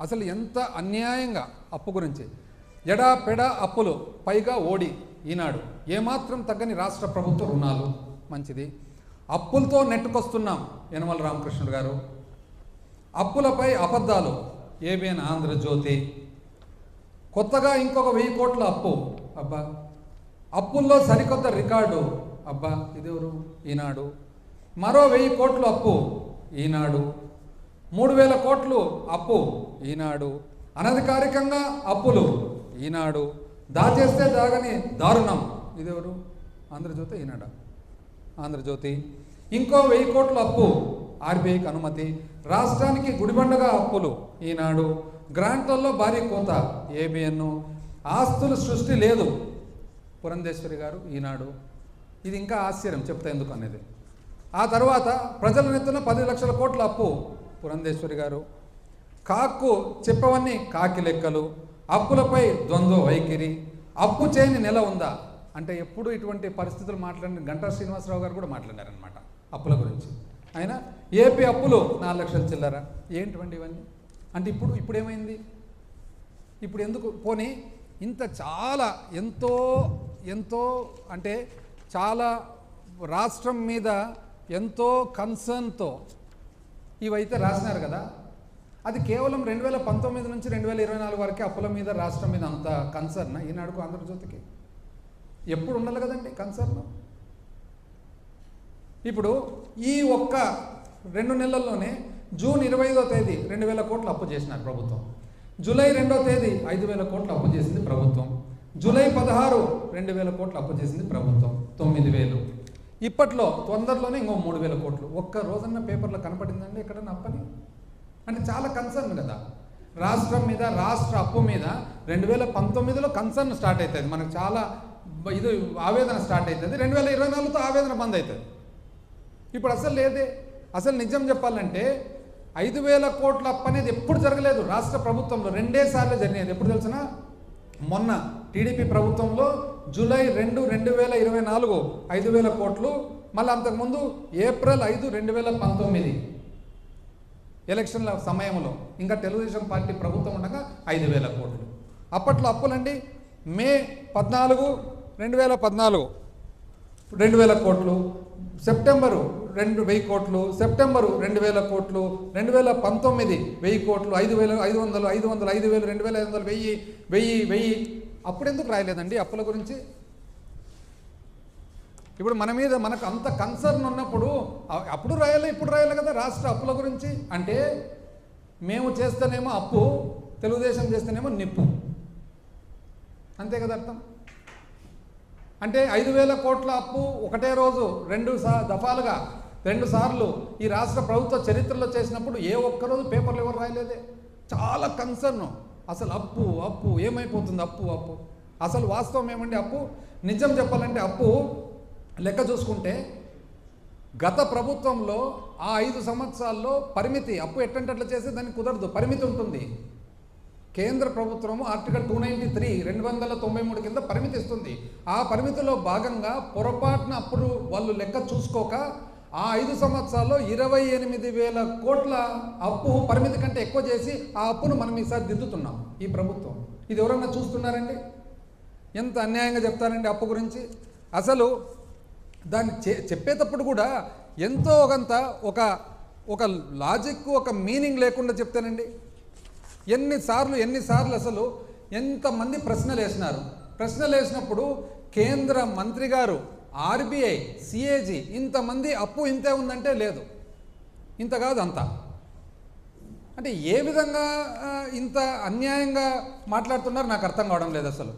అసలు ఎంత అన్యాయంగా అప్పు గురించి. ఎడా పెడ అప్పులు పైగా ఓడి ఈనాడు. ఏమాత్రం తగ్గని రాష్ట్ర ప్రభుత్వ రుణాలు? మంచిది. అప్పులతో నెట్టుకొస్తున్నాం యనమల రామకృష్ణుడు గారు. అప్పులపై అబద్ధాలు. ఏబిఎన్ ఆంధ్రజ్యోతి. కొత్తగా ఇంకొక వెయ్యి కోట్ల అప్పు. అబ్బా. అప్పుల్లో సరికొత్త రికార్డు. అబ్బా. ఇదెవరు? ఈనాడు. మరో వెయ్యి కోట్లు అప్పు. ఈనాడు. మూడు వేల కోట్లు అప్పు. ఈనాడు అనధికారికంగా అప్పులు. ఈనాడు దాచేస్తే దాగని దారుణం. ఇదెవరు? ఆంధ్రజ్యోతి ఈనాడ. ఆంధ్రజ్యోతి. ఇంకో వెయ్యి కోట్ల అప్పు. ఆర్బీఐకి అనుమతి. రాష్ట్రానికి గుడిబండగా అప్పులు. ఈనాడు గ్రాంట్లలో భారీ కోత. ఏబిఎన్ ఆస్తుల సృష్టి లేదు. పురంధేశ్వరి గారు ఈనాడు. ఇది ఇంకా ఆశ్చర్యం. చెప్తా ఎందుకు అనేది. ఆ తర్వాత ప్రజల నెత్తున పది లక్షల కోట్ల అప్పు. పురంధేశ్వరి గారు. కాక్కు చెప్పవన్నీ కాకి లెక్కలు అప్పులపై ద్వంద్వ వైఖరి అప్పు చేయని నెల ఉందా? అంటే ఎప్పుడు ఇటువంటి పరిస్థితులు మాట్లాడిన గంటా శ్రీనివాసరావు గారు కూడా మాట్లాడారనమాట అప్పుల గురించి. ఆయన ఏపీ అప్పులు నాలుగు లక్షలు చిల్లర. ఏంటివండి ఇవన్నీ? అంటే ఇప్పుడు ఇప్పుడు ఏమైంది ఇప్పుడు ఎందుకు? పోనీ ఇంత చాలా ఎంతో ఎంతో అంటే చాలా రాష్ట్రం మీద ఎంతో కన్సర్న్తో ఇవైతే రాసినారు కదా. అది కేవలం రెండు వేల పంతొమ్మిది నుంచి రెండు వేల ఇరవై నాలుగు వరకే అప్పుల మీద రాష్ట్రం మీద అంత కన్సర్న్ ఈనాడుకు ఆంధ్రజ్యోతికి. ఎప్పుడు ఉండాలి కదండి కన్సర్న్ ఇప్పుడు ఈ ఒక్క రెండు నెలల్లోనే జూన్ ఇరవై ఐదో తేదీ రెండు వేల కోట్లు అప్పు చేసినారు ప్రభుత్వం. జూలై రెండో తేదీ ఐదు వేల కోట్లు అప్పు చేసింది ప్రభుత్వం. జూలై పదహారు రెండు వేల కోట్లు అప్పు చేసింది ప్రభుత్వం. తొమ్మిది వేలు. ఇప్పట్లో తొందరలోనే ఇంకో మూడు వేల కోట్లు. ఒక్క రోజన్న పేపర్లో కనపడిందండి ఎక్కడన్నా అప్పని? అంటే చాలా కన్సర్న్ కదా. రాష్ట్రం మీద రాష్ట్ర అప్పు మీద రెండు వేల పంతొమ్మిదిలో కన్సర్న్ స్టార్ట్ అవుతుంది మనకు చాలా ఇది ఆవేదన స్టార్ట్ అవుతుంది రెండు వేల ఇరవై నాలుగుతో ఆవేదన బంద్ అవుతుంది ఇప్పుడు అసలు లేదే. అసలు నిజం చెప్పాలంటే ఐదు వేల కోట్ల అప్పు అనేది ఎప్పుడు జరగలేదు. రాష్ట్ర ప్రభుత్వంలో రెండే సార్లు జరిగినది ఎప్పుడు తెలిసిన? మొన్న టీడీపీ ప్రభుత్వంలో జూలై రెండు రెండు వేల ఇరవై నాలుగు ఐదు వేల కోట్లు మళ్ళీ అంతకుముందు ఏప్రిల్ ఐదు రెండు వేల పంతొమ్మిది ఎలక్షన్ల సమయంలో. ఇంకా తెలుగుదేశం పార్టీ ప్రభుత్వం ఉండగా ఐదు వేల కోట్లు. అప్పట్లో అప్పులండి? మే పద్నాలుగు రెండు వేల పద్నాలుగు రెండు వేల కోట్లు సెప్టెంబరు రెండు వెయ్యి కోట్లు సెప్టెంబరు రెండు వేల కోట్లు రెండు వేల పంతొమ్మిది వెయ్యి కోట్లు ఐదు వేల ఐదు వందలు ఐదు వందలు ఐదు వేలు రెండు వేల ఐదు వందలు వెయ్యి వెయ్యి వెయ్యి అప్పుడు ఎందుకు రాయలేదండి? అప్పుల గురించి? ఇప్పుడు మన మీద మనకు అంత కన్సర్న్ ఉన్నప్పుడు అప్పుడు రాయాలి ఇప్పుడు రాయాలి కదా రాష్ట్ర అప్పుల గురించి? అంటే మేము చేస్తేనేమో అప్పు తెలుగుదేశం చేస్తేనేమో నిప్పు. అంతే కదా అర్థం? అంటే ఐదు వేల కోట్ల అప్పు ఒకటే రోజు రెండు సా దఫాలుగా రెండు సార్లు ఈ రాష్ట్ర ప్రభుత్వ చరిత్రలో చేసినప్పుడు ఏ ఒక్కరోజు పేపర్లు ఎవరు రాయలేదే? చాలా కన్సర్ను అసలు అప్పు అప్పు ఏమైపోతుంది అప్పు అప్పు? అసలు వాస్తవం ఏమండి అప్పు? నిజం చెప్పాలంటే అప్పు లెక్క చూసుకుంటే గత ప్రభుత్వంలో ఆ ఐదు సంవత్సరాల్లో పరిమితి అప్పు ఎట్టంటట్లు చేస్తే దానికి కుదరదు పరిమితి ఉంటుంది. కేంద్ర ప్రభుత్వము ఆర్టికల్ టూ నైంటీ త్రీ రెండు వందల తొంభై మూడు కింద పరిమితి ఇస్తుంది ఆ పరిమితిలో భాగంగా పొరపాటున అప్పుడు వాళ్ళు లెక్క చూసుకోక ఆ ఐదు సంవత్సరాల్లో ఇరవై ఎనిమిది వేల కోట్ల అప్పు పరిమితి కంటే ఎక్కువ చేసి ఆ అప్పును మనం ఈసారి దిద్దుతున్నాం ఈ ప్రభుత్వం. ఇది ఎవరన్నా చూస్తున్నారండి? ఎంత అన్యాయంగా చెప్తారండి అప్పు గురించి? అసలు దాన్ని చె- చెప్పేటప్పుడు కూడా ఎంతో కొంత ఒక ఒక లాజిక్ ఒక మీనింగ్ లేకుండా చెప్తానండి. ఎన్నిసార్లు ఎన్నిసార్లు అసలు ఎంతమంది ప్రశ్నలు వేసినారు ప్రశ్నలు వేసినప్పుడు కేంద్ర మంత్రి గారు ఆర్బీఐ సిఏజీ ఇంతమంది అప్పు ఇంతే ఉందంటే లేదు. ఇంత కాదు అంత. అంటే ఏ విధంగా ఇంత అన్యాయంగా మాట్లాడుతున్నారు నాకు అర్థం కావడం లేదు అసలు.